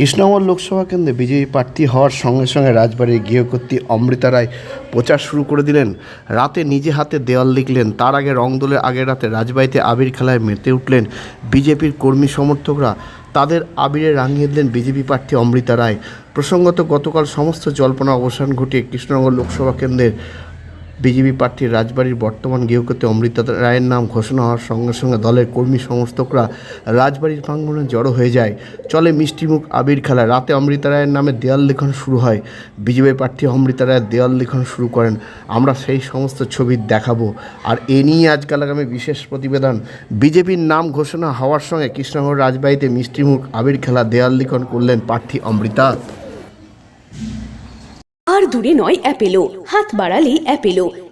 কৃষ্ণনগর লোকসভা কেন্দ্রে বিজেপি প্রার্থী হওয়ার সঙ্গে সঙ্গে রাজবাড়ির গৃহকর্ত্রী অমৃতা রায় প্রচার শুরু করে দিলেন। রাতে নিজে হাতে দেওয়াল লিখলেন, তার আগে রংদোলের আগের রাতে রাজবাড়িতে আবির খেলায় মেতে উঠলেন বিজেপির কর্মী সমর্থকরা। তাদের আবিরে রাঙিয়ে দিলেন বিজেপি প্রার্থী অমৃতা রায়। প্রসঙ্গত গতকাল সমস্ত জল্পনা অবসান ঘটিয়ে কৃষ্ণনগর লোকসভা কেন্দ্রের বিজেপি প্রার্থীর রাজবাড়ির বর্তমান গৃহকর্ত্রী অমৃতা রায়ের নাম ঘোষণা হওয়ার সঙ্গে সঙ্গে দলের কর্মী সমর্থকরা রাজবাড়ির প্রাঙ্গণে জড়ো হয়ে যায়। চলে মিষ্টিমুখ আবির খেলা। রাতে অমৃতা রায়ের নামে দেয়াল লিখন শুরু হয়। বিজেপি প্রার্থী অমৃতা রায়ের দেয়াল লিখন শুরু করেন। আমরা সেই সমস্ত ছবি দেখাবো। আর এ নিয়ে আজকাল আগামী বিশেষ প্রতিবেদন। বিজেপির নাম ঘোষণা হওয়ার সঙ্গে কৃষ্ণনগর রাজবাড়িতে মিষ্টিমুখ আবির খেলা দেয়াল লিখন করলেন প্রার্থী অমৃতা। আর দূরে নয় অ্যাপেলো। হাত বাড়ালেই Apollo.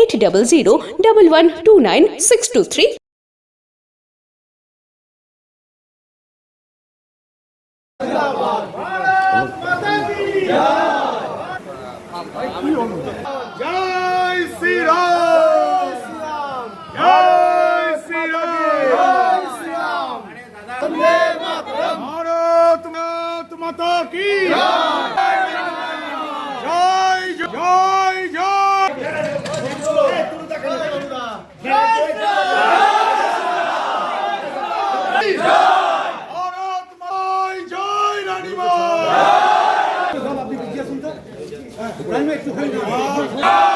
Eight double zero double one two nine six two three जय श्री राम। जय श्री राम। भारत की 咱这次喝酒啊